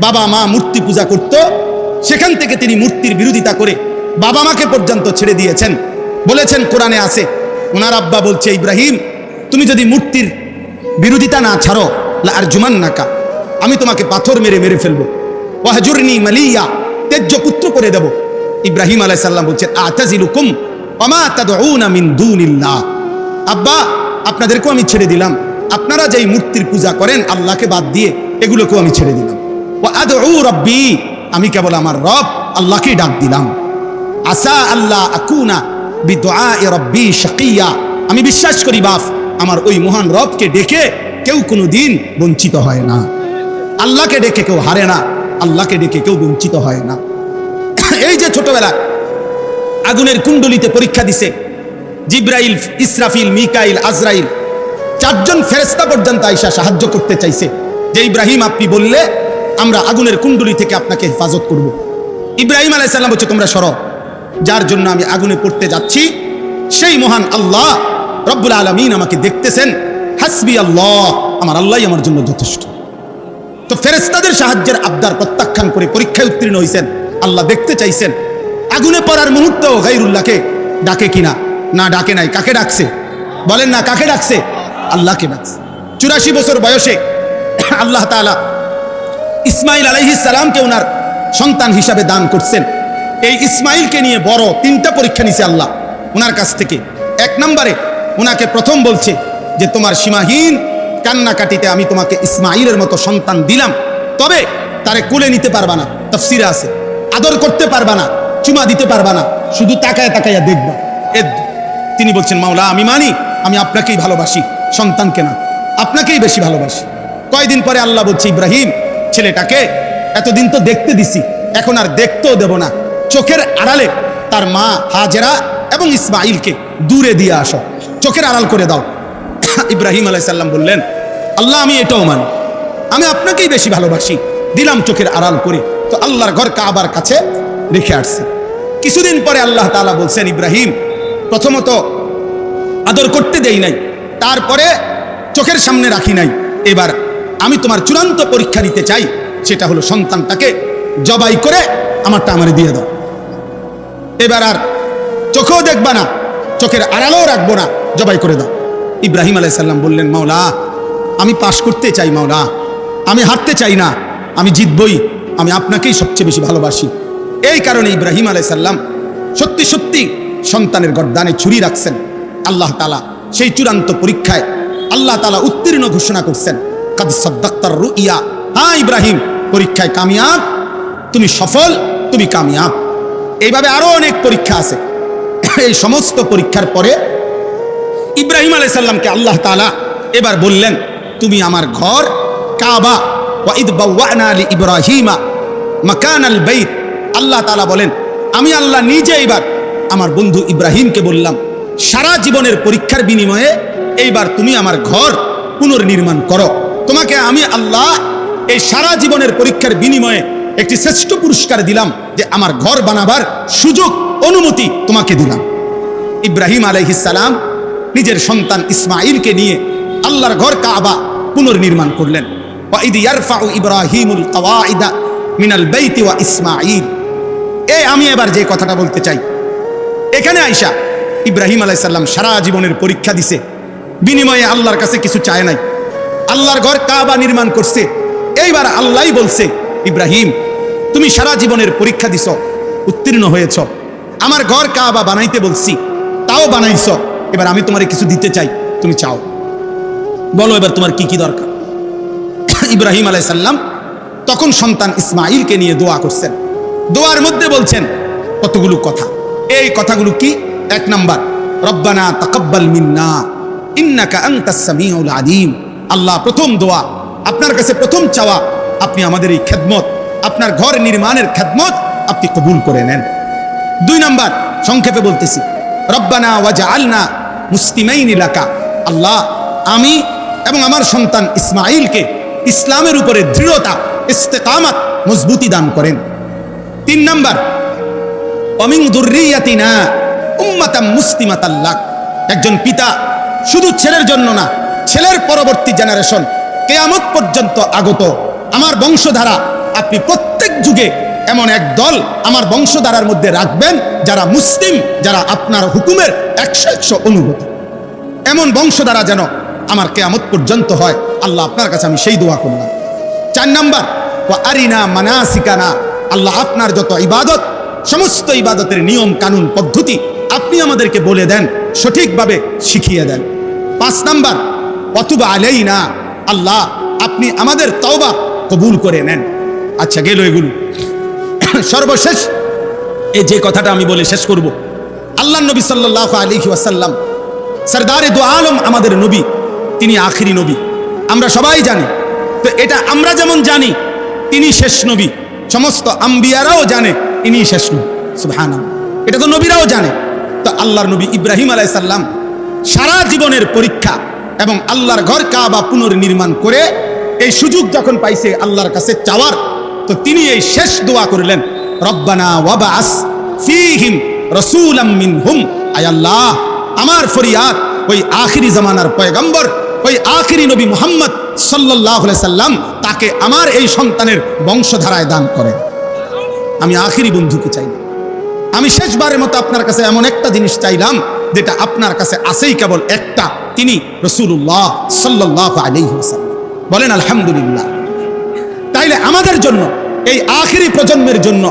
বাবা মা মূর্তি পূজা করত, সেখান থেকে তিনি মূর্তির বিরোধিতা করে বাবা মাকে পর্যন্ত ছেড়ে দিয়েছেন। বলেছেন, কোরআনে আছে, ওনার আব্বা বলছে, ইব্রাহিম, তুমি যদি মূর্তির বিরোধিতা না ছাড়ো আর জুমান নাকা আমি তোমাকে পাথর মেরে মেরে ফেলব। ওয়াহজুরনি মালিয়া, তেজ্য পুত্র করে দেব। ইব্রাহিম আলাইহিস সালাম বলছেন, আতাজিলুকুম ওমা তাদউনা মিন দুনিল্লাহ। আব্বা, আপনাদেরকেও আমি ছেড়ে দিলাম। আপনারা যেই মূর্তির পূজা করেন, আল্লাহকে বাদ দিয়ে এগুলোকেও আমি ছেড়ে দিলাম। ও আদউ রব্বি, আমি কেবল আমার রব আল্লাহকেই ডাক দিলাম। আসা আল্লাহ আকুনা শাকিয়া, আমি বিশ্বাস করি বাপ, আমার ওই মহান রবকে ডেকে কেউ কোনো দিন বঞ্চিত হয় না। আল্লাহকে ডেকে কেউ হারে না, আল্লাহকে ডেকে কেউ বঞ্চিত হয় না। এই যে ছোটবেলা আগুনের কুণ্ডলিতে পরীক্ষা দিছে, জিব্রাইল, ইসরাফিল, মিকাইল, আজরাইল, চারজন ফেরেস্তা পর্যন্ত আইসা সাহায্য করতে চাইছে। যে ইব্রাহিম, আপনি বললে আমরা আগুনের কুণ্ডলি থেকে আপনাকে হেফাজত করব। ইব্রাহিম আলাইসাল্লাম বলছে, তোমরা সর। যার জন্য আমি আগুনে পড়তে যাচ্ছি, সেই মহান আল্লাহ রব্বুল আলমিন আমাকে দেখতেছেন। হাসবি আল্লাহ, আমার আল্লাহ আমার জন্য যথেষ্ট। তো ফেরেস্তাদের সাহায্যের আবদার প্রত্যাখ্যান করে পরীক্ষায় উত্তীর্ণ হয়েছেন আল্লাহ দেখতে চাইছেন, আগুনে পড়ার মুহূর্তেও গাইরুল্লাহকে ডাকে কিনা না, ডাকে নাই। কাকে ডাকছে? বলেন না, কাকে ডাকছে? আল্লাহকে ডাকছে। চুরাশি বছর বয়সে আল্লাহ তাআলা ইসমাইল আলাইহিস সালামকে ওনার সন্তান হিসাবে দান করছেন। এই ইসমাইলকে নিয়ে বড় তিনটা পরীক্ষা নিছে আল্লাহ ওনার কাছ থেকে। এক নম্বরে ওনাকে প্রথম বলছে যে, তোমার সীমাহীন কান্নাকাটিতে আমি তোমাকে ইসমাইলের মতো সন্তান দিলাম, তবে তারে কুলে নিতে পারবা না, তফসিরে আছে। আদর করতে পারবা না, চুমা দিতে পারবা না, শুধু তাকায় তাকাইয়া দেখবা। এ তিনি বলছেন, মাওলা, আমি মানি, আমি আপনাকেই ভালোবাসি, সন্তানকে না, আপনাকেই বেশি ভালোবাসি। কয়দিন পরে আল্লাহ বলছে, ইব্রাহিম ছেলেটাকে এতদিন তো দেখতে দিছি, এখন আর দেখতেও দেব না। চোখের আড়ালে তার মা হাজেরা এবং ইসমাইলকে দূরে দিয়ে আসো, চোখের আড়াল করে দাও। ইব্রাহিম আলাইসাল্লাম বললেন, আল্লাহ, আমি এটাও মানি। আমি আপনাকেই বেশি ভালোবাসি। দিলাম চোখের আড়াল করে, তো আল্লাহর ঘর কাবার কাছে রেখে আসছি। কিছুদিন পরে আল্লাহ তাআলা বলছেন, ইব্রাহিম, প্রথমত আদর করতে দেই নাই, তারপরে চোখের সামনে রাখি নাই। এবার আমি তোমার চূড়ান্ত পরীক্ষা নিতে চাই। সেটা হলো সন্তানটাকে জবাই করে আমারটা আমারে দিয়ে দাও। এবার আর চোখেও দেখবা না, চোখের আড়ালেও রাখব না, জবাই করে দাও। ইব্রাহিম আলাইসাল্লাম বললেন, মাওলা, আমি পাশ করতে চাই, মাওলা। আমি হারতে চাই না, আমি জিতবই, আমি আপনাকেই সবচেয়ে বেশি ভালোবাসি। এই কারণে ইব্রাহিম আলাইসাল্লাম সত্যি সত্যি সন্তানের গর্দানে ছুরি রাখছেন। আল্লাহ তালা সেই চূড়ান্ত পরীক্ষায় আল্লাহ তালা উত্তীর্ণ ঘোষণা করছেন। হ্যাঁ ইব্রাহিম, পরীক্ষায় কামিয়াব। তুমি সফল, তুমি কামিয়াব। এইভাবে আরও অনেক পরীক্ষা আছে। এই সমস্ত পরীক্ষার পরে ইব্রাহিম আলাইসাল্লামকে আল্লাহ তালা এবার বললেন, তুমি আমার ঘর, কাবা ওয়াইদ বাওয়ানা লি ইব্রাহিমা মাকান আল বাইত। আল্লাহ তালা বলেন, আমি আল্লাহ নিজে এবার আমার বন্ধু ইব্রাহিমকে বললাম, সারা জীবনের পরীক্ষার বিনিময়ে এইবার তুমি আমার ঘর পুনর্নির্মাণ করো। তোমাকে আমি আল্লাহ এই সারা জীবনের পরীক্ষার বিনিময়ে একটি শ্রেষ্ঠ পুরস্কার দিলাম যে আমার ঘর বানাবার সুযোগ, অনুমতি তোমাকে দিলাম। ইব্রাহিম আলাইহিসালাম নিজের সন্তান ইসমাইলকে নিয়ে আল্লাহর ঘর কাবা পুনর্নির্মাণ করলেন। ইব্রাহিমুল কাওয়াইদা মিনাল বাইতি ওয়া ইসমাইল এই আমি এবার যে কথাটা বলতে চাই। এখানে আইসা ইব্রাহিম আলাইসাল্লাম সারা জীবনের পরীক্ষা দিছে। বিনিময়ে আল্লাহর কাছে কিছু চায় নাই। আল্লাহর ঘর কাবা নির্মাণ করছে। এইবার আল্লাহই বলছে, ইব্রাহিম, তুমি সারা জীবনের পরীক্ষা দিছ, উত্তীর্ণ হয়েছ। আমার ঘর কাবা বানাইতে বলছি, তাও বানাইছ। এবার আমি তোমারে কিছু দিতে চাই, তুমি চাও। বলো এবার তোমার কি কি দরকার? ইব্রাহিম আলাইসাল্লাম তখন সন্তান ইসমাইলকে নিয়ে দোয়া করছেন। দোয়ার মধ্যে বলছেন কতগুলো কথা। এই কথাগুলো কি? এক নাম্বার, রব্বানা তাকাব্বাল মিন্না, ইন্নাকা আনতাস সামিউল আলিম। আল্লাহ, প্রথম দোয়া, আপনার কাছে প্রথম চাওয়া, আপনি আমাদের এই খেদমত, আপনার ঘর নির্মাণের খেদমত আপনি কবুল করে নেন। দুই নাম্বার, সংক্ষেপে বলতেছি, রব্বানা ওয়াজা আলনা মুসলিমাইন এলাকা আল্লাহ, আমি এবং আমার সন্তান ইসমাইলকে ইসলামের উপরে দৃঢ়তা, ইস্তেকামাত, মজবুতি দান করেন। তিন নাম্বার অমিং দুর্রিয়াতিনা উম্মাতাম মুসলিমাতাল্লাহ একজন পিতা শুধু ছেলের জন্য না ছেলের পরবর্তী জেনারেশন কেয়ামত পর্যন্ত আগত। আমার বংশধারা, আপনি প্রত্যেক যুগে এমন এক দল আমার বংশধারার মধ্যে রাখবেন, যারা মুসলিম, যারা আপনার হুকুমের একশো একশো অনুভূতি। এমন বংশধারা যেন আমার কেয়ামত পর্যন্ত হয়, আল্লাহ আপনার কাছে আমি সেই দোয়া করলাম। চার নাম্বার আরিনা মানাসিকানা, আল্লাহ আপনার যত ইবাদত, সমস্ত ইবাদতের নিয়ম কানুন পদ্ধতি আপনি আমাদেরকে বলে দেন, সঠিকভাবে শিখিয়ে দেন। পাঁচ নাম্বার অথবা আলেই না আল্লাহ, আপনি আমাদের তওবা কবুল করে নেন। আচ্ছা গেল এগুলো। সর্বশেষ এই যে কথাটা আমি বলে শেষ করব। আল্লাহ নবী সাল্লাহ আলী ওয়াসাল্লাম, সরদারে দু আলম আমাদের নবী, তিনি আখিরি নবী। আমরা সবাই জানি। তো এটা আমরা যেমন জানি, তিনি শেষ নবী। সমস্ত আম্বিয়ারাও জানে, ইনি শেষ নবী। সুবহান এটা তো নবীরাও জানে। তো আল্লাহর নবী ইব্রাহিম আলাইসাল্লাম সারা জীবনের পরীক্ষা এবং আল্লাহর ঘর কাবা পুনর্নির্মাণ করে এই সুযোগ যখন পাইছে আল্লাহর কাছে চাওয়ার, তো তিনি এই শেষ দোয়া করলেন, রব্বানা ওয়াবাস ফিহিম রসুলাম মিনহুম। আয় আল্লাহ, আমার ফরিয়াদ, ওই আখিরি জামানার পয়গম্বর, ওই আখিরি নবী মুহাম্মদ সাল্লাহ সাল্লাম তাকে আমার এই সন্তানের বংশধারায় দান করেন আমি আখিরি বন্ধুকে চাই আমি শেষবারের মতো আপনার কাছে এমন একটা জিনিস চাইলাম, যেটা আপনার কাছে আসেই কেবল একটা। তিনি রসুল্লাহ সাল্লাহ আলিহাসাল্লাম বলেন, আলহামদুলিল্লাহ। তাইলে আমাদের জন্য, এই আখিরি প্রজন্মের জন্য,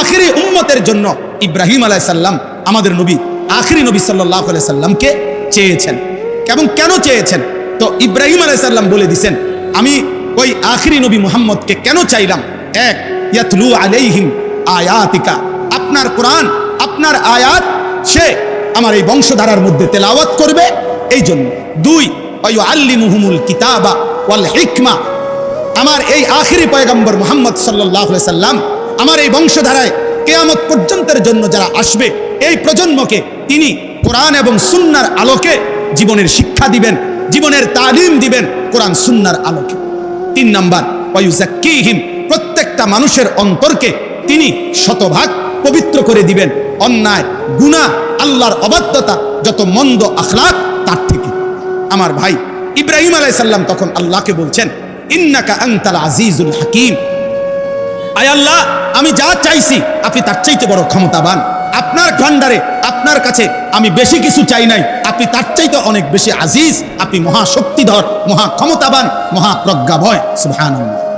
আখিরি উম্মতের জন্য ইব্রাহিম আলাইসাল্লাম আমাদের নবী, আখিরি নবী সাল্লাহ আলাই সাল্লামকে চেয়েছেন। এবং কেন চেয়েছেন? তো ইব্রাহিম আলাইসাল্লাম বলে দিছেন, আমি ওই আখিরি নবী মুহাম্মদকে কেন চাইলাম? এক, ইয়াতলু আলাইহিম আয়াতিকা। আপনার কোরআন, আপনার আয়াত, সে আমার এই বংশধারার মধ্যে তেলাওয়াত করবে এই জন্য দুই আল্লিমুহুমুল কিতাবা ওয়াল হিকমা। আমার এই আখিরি পয়গম্বর মোহাম্মদ সাল্লাম, আমার এই বংশধারায় কেয়ামত পর্যন্তের জন্য যারা আসবে, এই প্রজন্মকে তিনি কোরআন এবং সুন্নার আলোকে জীবনের শিক্ষা দিবেন, জীবনের তালিম দিবেন কোরআন সুন্নার আলোকে। তিন নাম্বার ওয়ুজাক্কিহিম প্রত্যেকটা মানুষের অন্তরকে তিনি শতভাগ পবিত্র করে দিবেন। অন্যায়, গুনাহ, আল্লাহর অবাধ্যতা, যত মন্দ থেকে আমার ভাই ইব্রাহিম আলাইসাল্লাম তখন আল্লাহকে বলছেন, ইন্নাকা আন্তাল আজিজুল হাকিম। আয় আল্লাহ, আমি যা চাইছি, আপনি তার চাইতে বড় ক্ষমতাবান। আপনার ভান্ডারে আপনার কাছে আমি বেশি কিছু চাই নাই। আপনি তার চাইতে অনেক বেশি আজিজ। আপনি মহাশক্তিধর মহা ক্ষমতাবান, মহা প্রজ্ঞাভয় সুবহানাল্লাহ।